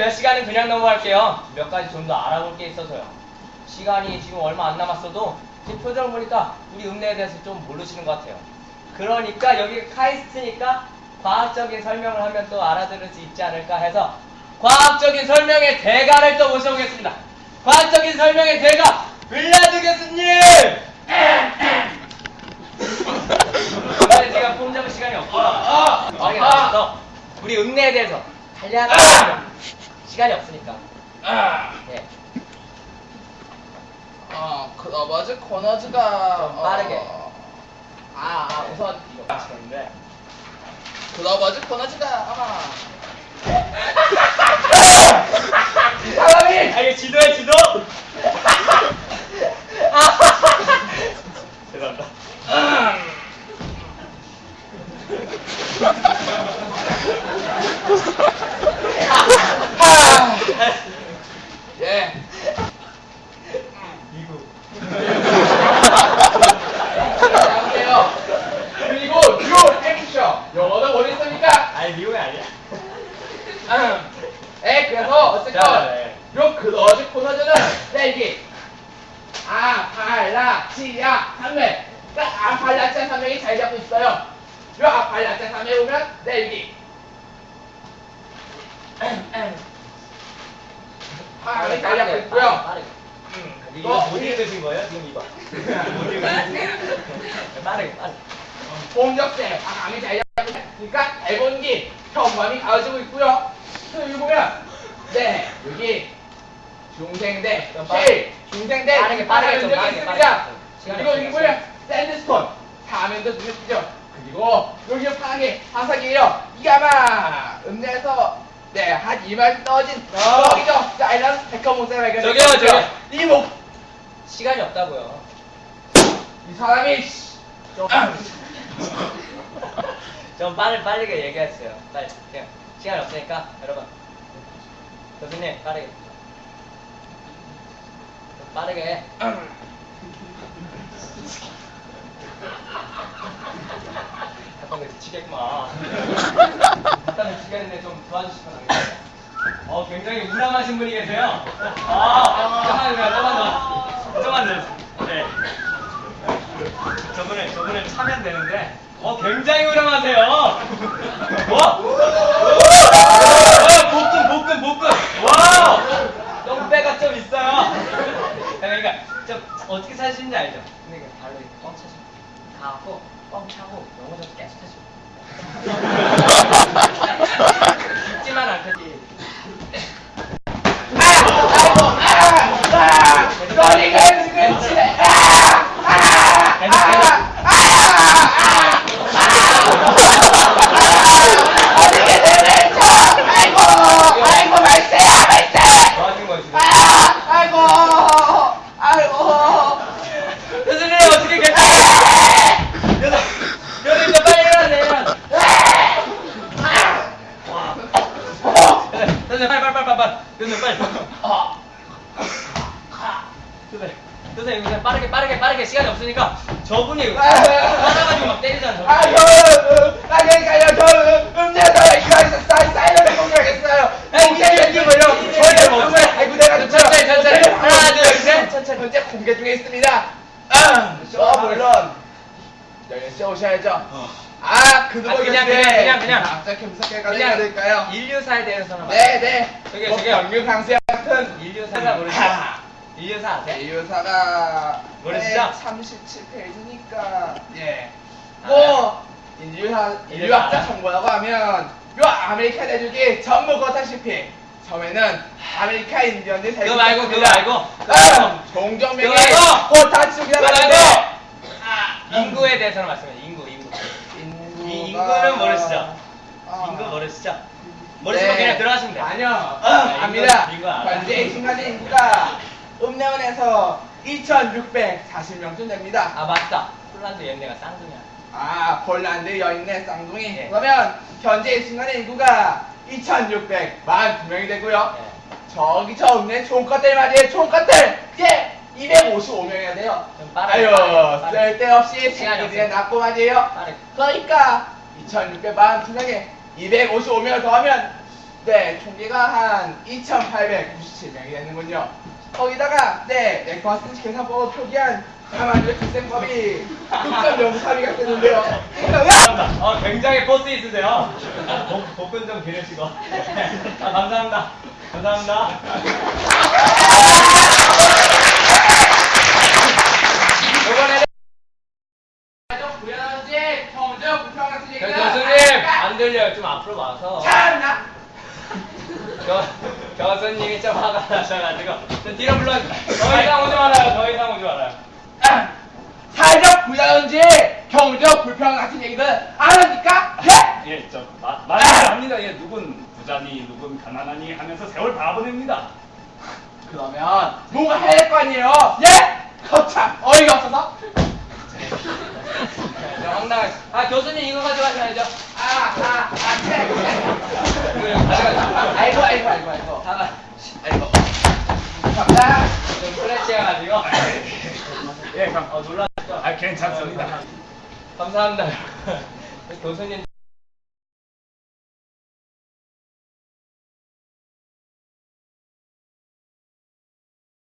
몇 시간은 그냥 넘어갈게요. 몇 가지 좀 더 알아볼 게 있어서요. 시간이 지금 얼마 안 남았어도 제 표정 보니까 우리 읍내에 대해서 좀 모르시는 것 같아요. 그러니까 여기 카이스트니까 과학적인 설명을 하면 또 알아들을 수 있지 않을까 해서 과학적인 설명의 대가를 또 모셔오겠습니다. 과학적인 설명의 대가 빌라드 교수님! 제가 폼 잡을 시간이 없고요. 아, 아, 나와서 우리 읍내에 대해서 달려하는 시간이 없으니까. 아, 네. 어, 클러버즈 코너즈가 좀 빠르게. 어, 아, 아 우선 이거 마치는데. 클러버즈 코너즈가 아마 이 사람이 아 이거 지도야 지도. 죄송합니다. 하, 예. 미국. 안녕하세요. 그리고 유 액션 영어도 모르겠습니까? 아니 미국이 아니야. 음. 예, 그래서 어쨌건 자, 네. 요 클러즈 코너즈는 떼기 아팔라치아 산맥 딱 산맥이 잘 잡고 있어요 요 아팔라치아 산맥 보면 떼기 아, 잘 잡고 있고요. 음, 이거 못 읽으신 거예요? 지금 이거. 못 읽으신? 빠르게 빠르게. 공격세 아, 강이 잘 잡고 있어요 그러니까 대본기 현관이 가지고 있고요 또 여기 보면 네 여기 중생대 좀실 중생대 빠르게, 빠르게. 시간이 그리고 여기 보면 샌드스톤 사면도 눈에 띄죠 그리고 여기 파랑이 화석이에요 이게 아마 읍내에서 네한 2만 떠진 어. 저기죠 사이러스 데커모스의 발견 저기요, 저기요. 이 목 시간이 없다고요. 이 사람이 씨. 좀, 좀 빠르, 빠르게 얘기했어요. 빨리. 그냥 시간이 없으니까, 여러분. 교수님, 빠르게. 좀 빠르게. 미치겠구만. 잠깐 미치겠는데 좀 도와주시면 안 돼요? 어, 굉장히 우람하신 분이 계세요. 아, 잠깐만, 잠깐만 더. 잠깐만 더. 네. 저분을 저분을 차면 되는데 어 굉장히 우람하세요. 와, 와 복근 복근 복근. 와, 똥배가 좀 있어요. 그러니까 좀 어떻게 사시는지 알죠? 근데 그 발로 이렇게 뻥 차시고 가고 뻥 차고 영어도 계속 차시고 죽지만 않겠지. 아이고 아아 소리가 지금 치네 아아아아 어떻게 되면 저 아이고 아이고 말세야 말세 뭐 하시는 거예요 지금? 아 아이고 아이고 교수님 어떻게 괜찮아요? 교수님, 교수님 좀 빨리 일어나세요. 교수님 빨리 빨리 빨리 빨리 빨리. 교수님 빨리. 어 교수님 교수님 교수님 빠르게 빠르게 빠르게 시간이 없으니까 저분이 아, 화나가지고 막 때리잖아. 저분. 아이고 나 그러니까요 저 음료수 이거 사이 사이를 공격했어요 공격이 이거요 저희 몸을 아이고 내가 좀 천천히, 천천히. 하나, 둘, 셋. 천천히 현재 공개 중에 있습니다 아 저, 물론 여기 씨 오셔야죠 아그 아, 누구 그냥, 그냥, 그냥, 그냥. 갑자기 무섭게 해야 될까요 인류사에 대해서는 네 네 저기, 뭐 저기요. 경유 강세 같은 인류사가 모르시죠? 인류사 아세요? 인류사가 모르시죠? 37페이지니까 예. 아, 뭐 인류학 인류학자? 정보라고 하면 요 아메리카 대륙이 전부 그렇다시피 처음에는 아메리카 인디언들이 살고 그거 말고, 그거. 말고, 그거 말고. 아, 종정명이 그거 말고. 고타치족이라 그거 하는데 말고. 인구에 대해서는 말씀해 인구 인구 이 인구는 모르시죠? 아. 인구 모르시죠? 모르시면 네. 그냥 들어가시면 돼요 아니요. 아, 압니다. 인구, 인구 알아요. 현재 이 순간의 인구가 읍내원에서 2,640명쯤 됩니다. 아 맞다 폴란드 얘네가 쌍둥이야 아, 폴란드 여인네 쌍둥이. 예. 그러면 현재 이 순간의 인구가 2,642명이 되고요. 예. 저기 저 읍내 총것들 말이에요. 총것들. 예. 255명이야 돼요. 좀 빠르게, 아유, 빠르게, 빠르게. 쓸데없이 없어요. 낳고 말이에요. 빠르게. 그러니까 2,642명에 255명을 더하면 네, 총계가 한 2,897명이 되는군요. 거기다가, 네, 넥버스 계산법을 표기한 가만히 기생법이 6.03이가 되는데요. 감사합니다. 어, 굉장히 포스 있으세요. 복, 복근 좀 기르시고. 아, 감사합니다. 감사합니다. 이번에는 구현지 평적 불평 같은 얘기가 교수님, 안 들려요. 좀 앞으로 와서. 참나 교, 교수님이 좀 화가 나셔가지고. 좀 뒤로 불러주세요. 더 이상 오지 말아요. 더 이상 오지 말아요. 사회적 부자연지 경제적 불평 같은 얘기들 안 하니까 예? 예, 저 마- 말을 합니다. 예, 누군 부자니 누군 가난하니 하면서 세월 다 보냅니다. 그러면 뭔가 해야 될 거 아니에요 예? 거참 어이가 없어서 저 황당해. 아, 교수님 이거 가져가셔야죠. 아아아 그래 이거 가져가세요. 아이고 아이고 아이고 아이고 하나. 아이고 감사합니다 좀 스트레치해가지고. 예, 감, 어, 놀랐어. 아, 괜찮습니다. 감사합니다. 교수님